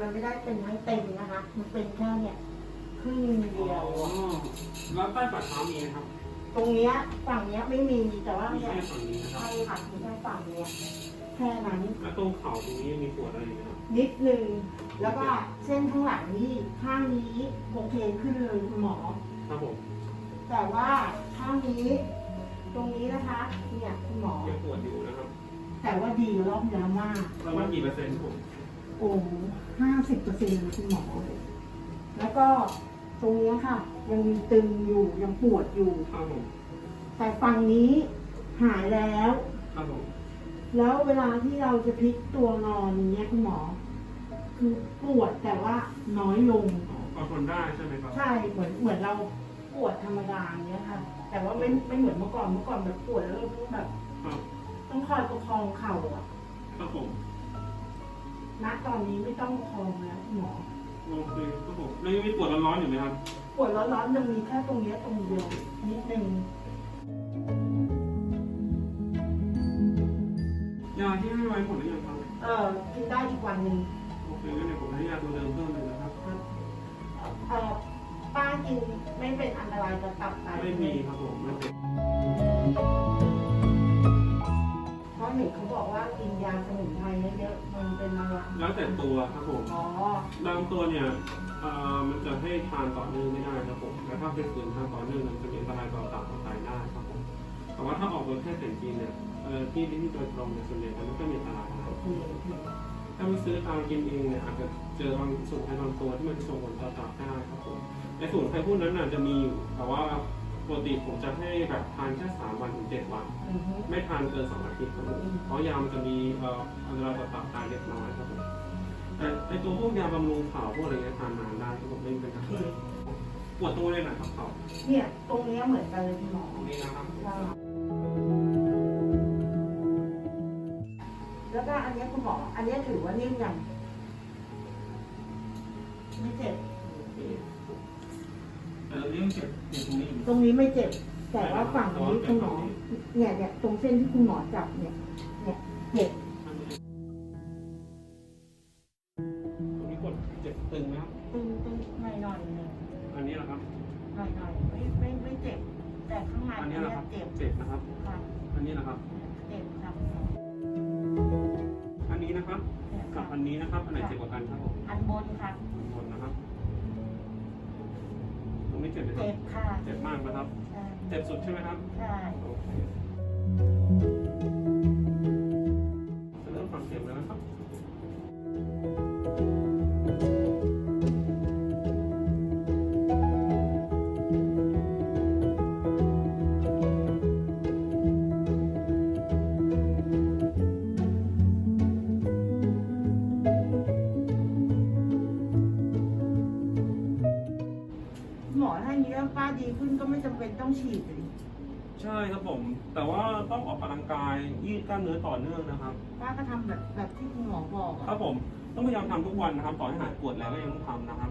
มันไม่ได้เป็นทั้งเต็มนะคะ มันเป็นแค่เนี่ยครึ่งเดียวอ๋อแล้วใต้ฝ่าเท้ามีไหมครับตรงเนี้ยฝั่งเนี้ยไม่มีแต่ว่ามีเนี่ยแค่ฝั่งนี้นะครับใช่ค่ะมีแค่ฝั่งเนี้ยแค่นั้นแล้วตรงเข่าตรงนี้มีปวดอะไรอยู่ไหมครับนิดนึงแล้วก็เส้นข้างหลังนี้ข้างนี้โอเคขึ้นเลยคุณหมอ ครับผมแต่ว่าข้างนี้ ตรงนี้นะคะ เนี่ยคุณหมอ ยังปวดอยู่นะครับแต่ว่าดีรอบแล้วมากประมาณกี่เปอร์เซ็นต์ครับผม โอ้ห้าสิบเปอร์เซ็นต์คุณหมอ แล้วก็ตรงเนี้ยค่ะ ยังมีตึงอยู่ยังปวดอยู่ ครับผมแต่ฝั่งนี้หายแล้ว ครับผมแล้วเวลาที่เราจะพลิกตัวนอนอย่างเงี้ยคุณหมอ คือปวดแต่ว่าน้อยลง อ๋อพอทนได้ใช่ไหมครับ ใช่เหมือนเหมือนเราปวดธรรมดาอย่างเงี้ยค่ะ แต่ว่าไม่ไม่เหมือนเมื่อก่อนเมื่อก่อนแบบปวดแล้วเราต้องแบบ ครับต้องคอยประคองเข่าอะครับผม ณตอนนี้ไม่ต้องประคองแล้วคุณหมอ โอเคครับผมแล้วยังมีปวดร้อนๆอยู่ไหมครับ ปวดร้อนๆยังมีแค่ตรงเนี้ยตรงเดียวนิดนึงยาที่ให้ไว้หมดหรือยังครับ เออกินได้อีกวันหนึ่งโอเคงั้นเดี๋ยวผมให้ยาตัวเดิมเพิ่มเลยนะครับครับเออป้ากินไม่เป็นอันตรายกับตับไต ไม่มีครับผมไม่เป็นเพ ราะเห็นเขาบอกว่ากินยาสมุนไพรเยอะๆมันเป็นอะไรแล้วแต่ตัวครับผมอ๋อบางตัวเนี่ยเอ่อมันจะให้ทานต่อเนื่องไม่ได้ครับผมแต่ถ้าเป็นฝืนทานต่อเนื่องมันจะมีอันตรายต่อตับต่อไตได้ครับผมแต่ว่าถ้าออกโดยแค่แสนจีนเนี่ยเอ่อที่ที่โดยตรงเนี่ยส่วนใหญ่มันไม่ค่อยมีอันตรายนะครับโอเคโอเคถ้าไปซื้อตามกินเองเนี่ยอาจจะเจอบางสูตรในบางตัวที่มันส่งผลต่อตับได้ครับผมในสูตรไฟพวกนั้นอาจจะมีอยู่แต่ว่า ปกติผมจะให้แบบทานแค่สามวันถึงเจ็ดวัน อือฮึไม่ทานเกินสองอาทิตย์ครับผมเพราะยามันจะมีเอ่ออันตรายต่อตับไตเล็กน้อยครับผมแต่ไอตัวพวกยาบำรุงข่าวพวกอะไรเงี้ยทานนานได้ครับผมไม่มีปัญหาปวดตัวเลยนะครับเขาเนี่ยตรงเนี้ยเหมือนกันเลยคุณหมอตรงนี้นะครับว่าแล้วก็อันเนี้ยคุณหมอ อันเนี้ยถือว่านิ่มยังไม่เจ็บ แต่เราเรื่องเจ็บเจ็บตรงนี้อยู่ตรงนี้ไม่เจ็บ แต่ว่าฝั่งนี้คุณหมอเนี่ยเนี่ยตรงเส้นที่คุณหมอจับเนี่ยเนี่ยเจ็บตรงนี้กดเจ็บตึงไหมครับตึงตึงหน่อยหน่อยหนึ่งอันนี้แหละครับหน่อยหน่อยไม่ไม่ไม่เจ็บ แต่ข้างในอันนี้เนี่แหละยครับเจ็บเจ็บนะครับค่ะอันนี้แหละครับเจ็บครับอันนี้นะครับ กับอันนี้นะครับอันไหนเจ็บกว่ากันครับผมอันบนค่ะบนนะครับตรง นี้เจ็บไหมครับ เจ็บค่ะเจ็บมากนะครับ ใช่เจ็บสุดใช่ไหมครับ ใช่ โอเค ก็ไม่จำเป็นต้องฉีดเลยใช่ครับผม แต่ว่าต้องออกกำลังกายยืดกล้ามเนื้อต่อเนื่องนะครับ ป้าก็ทำแบบแบบที่คุณหมอบอกครัอะบผมต้องพยายามทำทุกวันนะครับ ต่อให้หายปวดแล้วก็ยังต้องทำนะครับ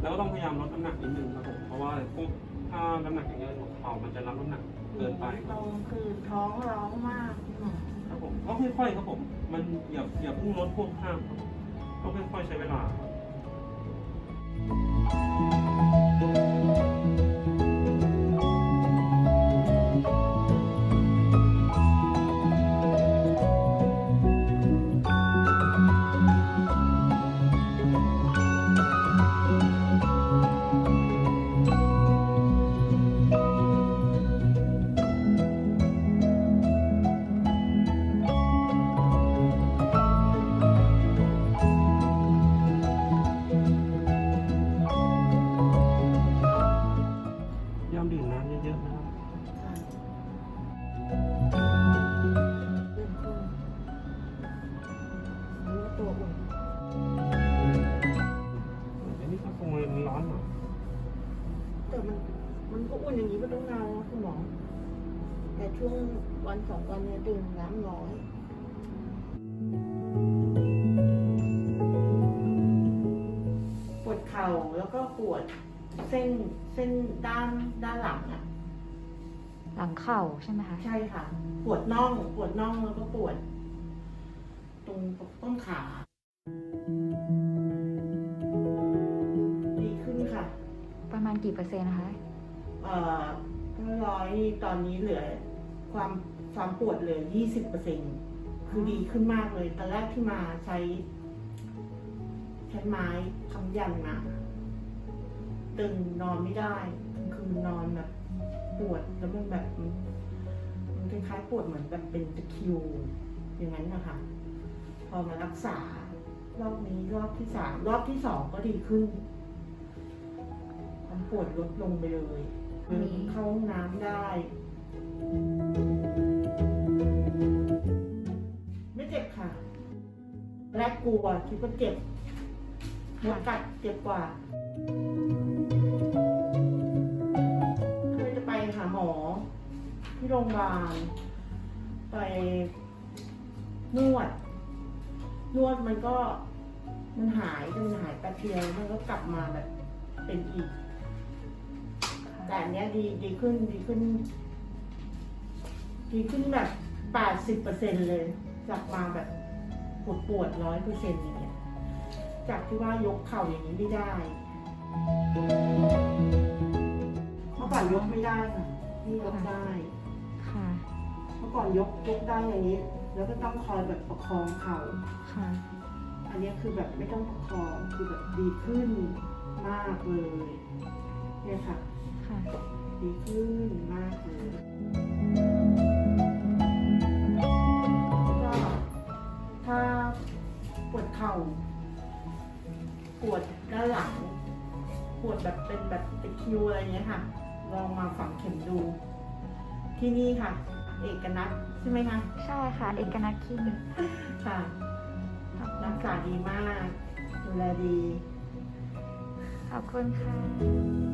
แล้วก็ต้องพยายามลดน้ำหนักนิดนึงครับผมเพราะว่าพวกถ้าน้ำหนักอย่างเงี้ยเข่ามันจะรับน้ำหนักเกินไปคตรับรงคือท้องร้องมากคุณหมอครับผมก็ค่อยๆครับผม มันอย่าอย่าเพุ่งลดพวกข้ามครับต้องค่อยๆใช้เวลาครับ ตัวอุ่นอันนี้ก็คงมันร้อนหน่อยแต่มันมันก็อุ่นอย่างนี้มาตั้งนานแล้วคุณหมอ แต่ช่วงวันสองวันเนี่ยดื่มน้ำน้อยปวดเข่าแล้วก็ปวดเส้นเส้นด้านด้านหลังอะ หลังเข่าใช่ไหมคะ ใช่ค่ะ ปวดน่องปวดน่องแล้วก็ปวดต รงต้นขา ดีขึ้นค่ะ ประมาณกี่เปอร์เซ็นต์นะคะ เอ่อร้อยตอนนี้เหลือ ความความปวดเหลือยี่สิบเปอร์เซ็นคือดีขึ้นมากเลย ตอนแรกที่มาใช้ ใช้ไม้ทำยันมาตึงนอนไม่ได้กลางคืนนอนแบบปวดแล้วมันแบบมันคล้ายๆปวดเหมือนแบบเป็นตะคิวอย่างนั้นนะคะ พอมารักษารอบนี้รอบที่สามรอบที่สองก็ดีขึ้นความปวดลดลงไปเลยเดินเข้าห้องน้ำได้ ไม่เจ็บค่ะ แรกกลัวคิดว่าเจ็บมดกัดเจ็บกว่าเคยจะไปหาหมอ ที่โรงพยาบาลไปนวด นวดมันก็มันหายแต่มันหายแป๊บเดียวมันก็กลับมาแบบเป็นอีก แต่อันเนี้ยดีดีขึ้นดีขึ้น ดีขึ้นแบบแปดสิบเปอร์เซ็นเลย จากมาแบบปวดปวดร้อยเปอร์เซ็นอย่างเงี้ยจากที่ว่ายกเข่าอย่างนี้ไม่ได้เมื่อก่อนยกไม่ได้ค่ะนี่ยกได้ค่ะ เมื่อก่อนยกยกได้อย่างนี้ แล้วก็ต้องคอยแบบประคองเข่าค่ะ อันนี้คือแบบไม่ต้องประคองคือแบบดีขึ้นมากเลยเนี่ยค่ะ ค่ะ ดีขึ้นมากเลยก็ถ้าปวดเข่าปวดด้านหลังปวดแบบเป็นแบบตะคริวอะไรเงี้ยค่ะ ลองมาฝังเข็มดู ที่นี่ค่ะ เอกนัทใช่ไหมคะใช่ค่ะ เอกนัทคลินิกค่ะขอบคุณรักษาดีมาก ดูแลดี ขอบคุณค่ะ